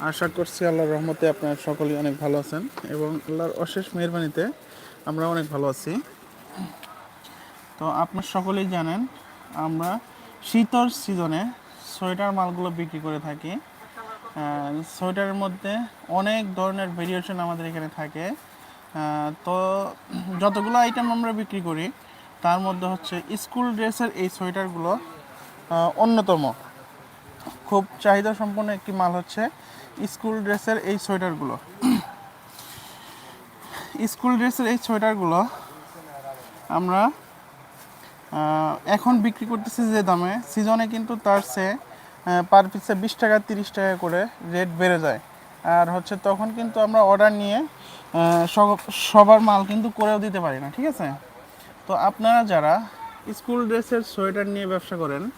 আশা করছি আল্লাহর রহমতে আপনারা সকলেই অনেক ভালো আছেন এবং আল্লাহর অশেষ মেহরবানিতে আমরা অনেক ভালো আছি। তো আপনার সকলেই জানেন, আমরা শীতল সিজনে সোয়েটার মালগুলো বিক্রি করে থাকি। সোয়েটারের মধ্যে অনেক ধরনের ভেরিয়েশন আমাদের এখানে থাকে। তো যতগুলো আইটেম আমরা বিক্রি করি, তার মধ্যে হচ্ছে স্কুল ড্রেসের এই সোয়েটারগুলো অন্যতম। খুব চাহিদা সম্পন্ন একটি মাল হচ্ছে স্কুল ড্রেসের এই সোয়েটারগুলো। স্কুল ড্রেসের এই সোয়েটারগুলো আমরা এখন বিক্রি করতেছি যে দামে, সিজনে কিন্তু তার সে পার পিসে বিশ টাকা, তিরিশ টাকা করে রেট বেড়ে যায়। আর হচ্ছে তখন কিন্তু আমরা অর্ডার নিয়ে সব- সবার মাল কিন্তু করেও দিতে পারি না, ঠিক আছে? তো আপনারা যারা স্কুল ড্রেসের সোয়েটার নিয়ে ব্যবসা করেন,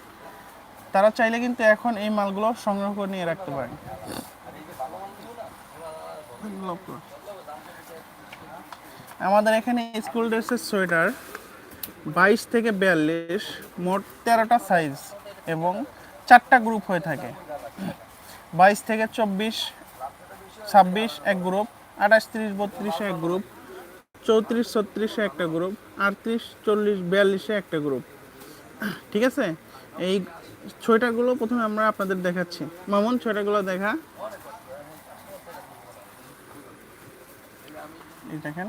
তারা চাইলে কিন্তু এখন এই মালগুলো সংগ্রহ করে নিয়ে রাখতে পারেন। আমাদের এখানে স্কুল ড্রেসের সোয়েটার বাইশ থেকে বিয়াল্লিশ, মোট তেরোটা সাইজ এবং চারটা গ্রুপ হয়ে থাকে। বাইশ থেকে চব্বিশ, ছাব্বিশ এক গ্রুপ, আঠাশ, তিরিশ, বত্রিশে এক গ্রুপ, চৌত্রিশ, ছত্রিশে একটা গ্রুপ, আটত্রিশ, চল্লিশ, বিয়াল্লিশে একটা গ্রুপ। ঠিক আছে? এই ছয়টাগুলো প্রথমে আমরা আপনাদের দেখাচ্ছি। মামুন ছয়টাগুলো দেখা। এই দেখেন।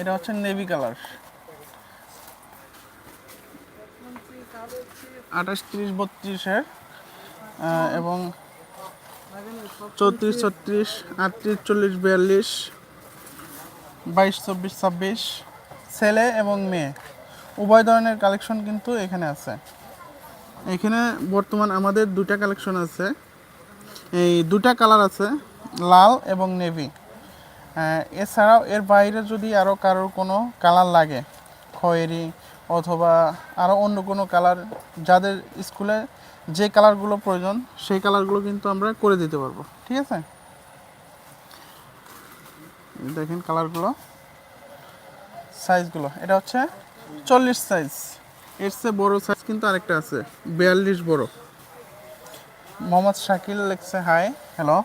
এটা হচ্ছে নেভি কালার আঠাশ, তিরিশ, বত্রিশের এবং চৌত্রিশ, ছত্রিশ, আটত্রিশ, চল্লিশ, বিয়াল্লিশ, বাইশ, চব্বিশ, ছাব্বিশ, ছেলে এবং মেয়ে। উভয় ধরনের কালেকশন কিন্তু এখানে আছে। এখানে বর্তমান আমাদের দুটা কালেকশন আছে। এই দুটা কালার আছে। লাল এবং নেভি। এছাড়াও এর বাইরে যদি আরও কারোর কোনো কালার লাগে, খয়েরি অথবা আরও অন্য কোনো কালার যাদের স্কুলে যে কালারগুলো প্রয়োজন, সেই কালারগুলো কিন্তু আমরা করে দিতে পারব। ঠিক আছে? দেখেন কালারগুলো সাইজগুলো এটা হচ্ছে চল্লিশ সাইজ এর চেয়ে বড় সাইজ কিন্তু আরেকটা আছে, বিয়াল্লিশ বড়। মোহাম্মদ শাকিল লেখছে হাই হ্যালো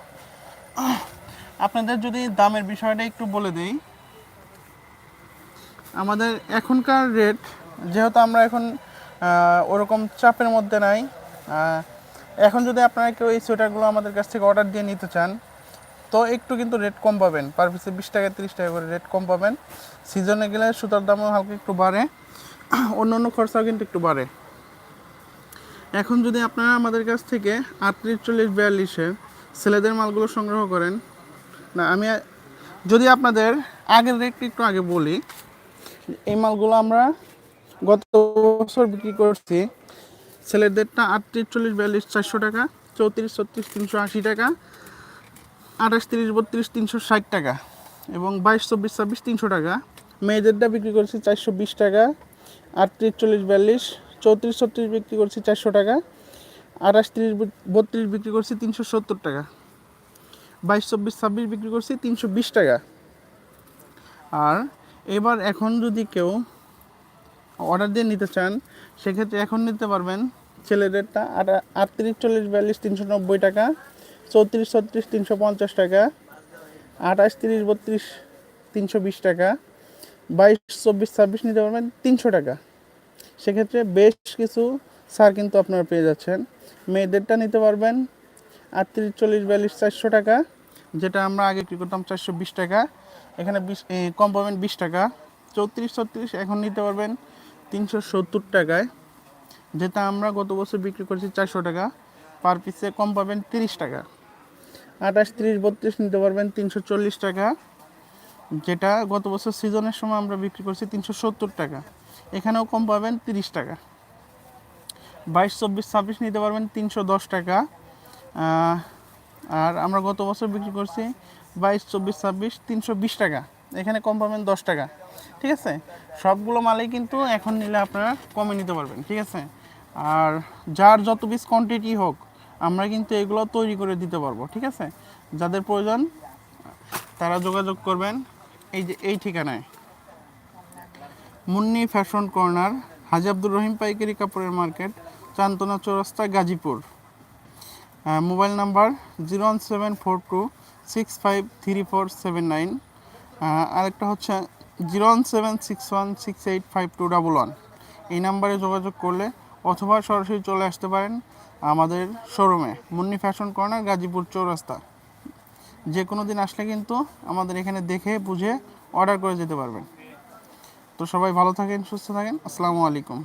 আপনাদের যদি দামের বিষয়টা একটু বলে দিই। আমাদের এখনকার রেট যেহেতু আমরা এখন ওরকম চাপের মধ্যে নাই এখন যদি আপনারা কেউ এই সোয়েটারগুলো আমাদের কাছ থেকে অর্ডার দিয়ে নিতে চান, তো একটু কিন্তু রেট কম পাবেন। পার পিসে বিশ টাকা, তিরিশ টাকা করে রেট কম পাবেন। সিজনে গেলে সুতার দামও হালকা একটু বাড়ে অন্য অন্য খরচাও কিন্তু একটু বাড়ে। এখন যদি আপনারা আমাদের কাছ থেকে আটত্রিশ, চল্লিশ, বিয়াল্লিশে ছেলেদের মালগুলো সংগ্রহ করেন। না, আমি যদি আপনাদের আগের রেট একটু আগে বলি, এই মালগুলো আমরা গত বছর বিক্রি করছি। ছেলেদেরটা আটত্রিশ, চল্লিশ বিয়াল্লিশ চারশো টাকা, চৌত্রিশ, ছত্রিশ, তিনশো আশি টাকা, আঠাশ, তিরিশ, বত্রিশ, তিনশো ষাট টাকা এবং বাইশ, চব্বিশ, ছাব্বিশ, তিনশো টাকা। মেয়েদেরটা বিক্রি করছি চারশো বিশ টাকা, আটত্রিশ, চল্লিশ, বিয়াল্লিশ, চৌত্রিশ, ছত্রিশ বিক্রি করছি চারশো টাকা। আঠাশ, তিরিশ বত্রিশ বিক্রি করছি তিনশো সত্তর টাকা। বাইশ, চব্বিশ, ছাব্বিশ বিক্রি করছি তিনশো বিশ টাকা। আর এবার এখন যদি কেউ অর্ডার দিয়ে নিতে চান, সেক্ষেত্রে এখন নিতে পারবেন ছেলেদেরটা আটা- আটত্রিশ, চল্লিশ, বিয়াল্লিশ, তিনশো নব্বই টাকা, চৌত্রিশ, ছত্রিশ, তিনশো পঞ্চাশ টাকা, আঠাশ, তিরিশ, বত্রিশ, তিনশো বিশ টাকা, বাইশ, চব্বিশ, ছাব্বিশ নিতে পারবেন তিনশো টাকা। সেক্ষেত্রে বেশ কিছু সার কিন্তু আপনারা পেয়ে যাচ্ছেন। মেয়েদেরটা নিতে পারবেন আটত্রিশ, চল্লিশ, বিয়াল্লিশ, চারশো টাকা। যেটা আমরা আগে কী করতাম? চারশো বিশ টাকা। এখানে বিশ কম পাবেন বিশ টাকা। চৌত্রিশ, ছত্রিশ এখন নিতে পারবেন তিনশো সত্তর টাকায়। যেটা আমরা গত বছর বিক্রি করেছি চারশো টাকা। পার পিসে কম পাবেন তিরিশ টাকা। আঠাশ, তিরিশ, বত্রিশ নিতে পারবেন তিনশো চল্লিশ টাকা। যেটা গত বছর সিজনের সময় আমরা বিক্রি করছি তিনশো সত্তর টাকা। এখানেও কম পাবেন তিরিশ টাকা। বাইশ, চব্বিশ, ছাব্বিশ নিতে পারবেন তিনশো দশ টাকা। আর আমরা গত বছর বিক্রি করছি বাইশ, চব্বিশ, ছাব্বিশ, তিনশো বিশ টাকা। এখানে কম পাবেন দশ টাকা। ঠিক আছে? সবগুলো মালেই কিন্তু এখন নিলে আপনারা কমে নিতে পারবেন। ঠিক আছে? আর যার যত পিস কোয়ান্টিটি হোক, আমরা কিন্তু এগুলো তৈরি করে দিতে পারব। ঠিক আছে? যাদের প্রয়োজন, তারা যোগাযোগ করবেন এই যে এই ঠিকানায়। মুন্নি ফ্যাশন কর্নার, হাজি আব্দুর রহিম পাইকারি কাপড়ের market চান্তনা Chowrasta, Gazipur. Mobile number zero one seven four two six five three four seven nine. আরেকটা হচ্ছে zero one seven six one six eight five two double one. এই নাম্বারে যোগাযোগ করলে অথবা সরাসরি চলে আসতে পারেন আমাদের শোরুমে, মুন্নি ফ্যাশন কর্নার, গাজীপুর চৌরাস্তা। যে কোনো দিন আসলে কিন্তু আমাদের এখানে দেখে, বুঝে, অর্ডার করে যেতে পারবেন। তো সবাই ভালো থাকেন, সুস্থ থাকেন। আসসালামু আলাইকুম।